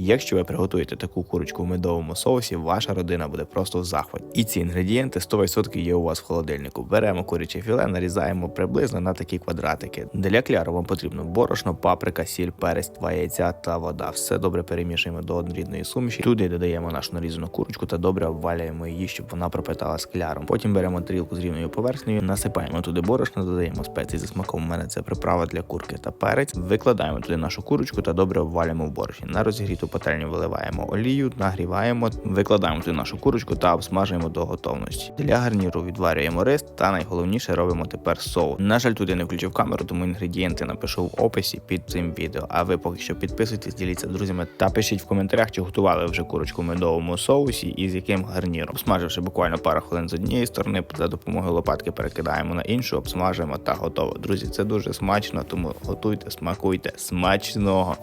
Якщо ви приготуєте таку курочку в медовому соусі, ваша родина буде просто в захваті. І ці інгредієнти 100% є у вас в холодильнику. Беремо куряче філе, нарізаємо приблизно на такі квадратики. Для кляру вам потрібно борошно, паприка, сіль, перець, два яйця та вода. Все добре перемішуємо до однорідної суміші. Туди додаємо нашу нарізану курочку та добре обвалюємо її, щоб вона пропитала з кляром. Потім беремо тарілку з рівною поверхнею, насипаємо туди борошно, додаємо спеції за смаком. У мене це приправа для курки та перець. Викладаємо туди нашу курочку та добре обвалюємо в борошні. На розігріту пательню виливаємо олію, нагріваємо, викладаємо туди нашу курочку та обсмажуємо до готовності. Для гарніру відварюємо рис та найголовніше робимо тепер соус. На жаль, туди не включив камеру, тому інгредієнти напишу в описі під цим відео. А ви поки що підписуйтесь, діліться з друзями та пишіть в коментарях, чи готували вже курочку в медовому соусі і з яким гарніром. Обсмаживши буквально пару хвилин з однієї сторони, за допомогою лопатки перекидаємо на іншу, обсмажуємо та готово. Друзі, це дуже смачно, тому готуйте, смакуйте, смачного.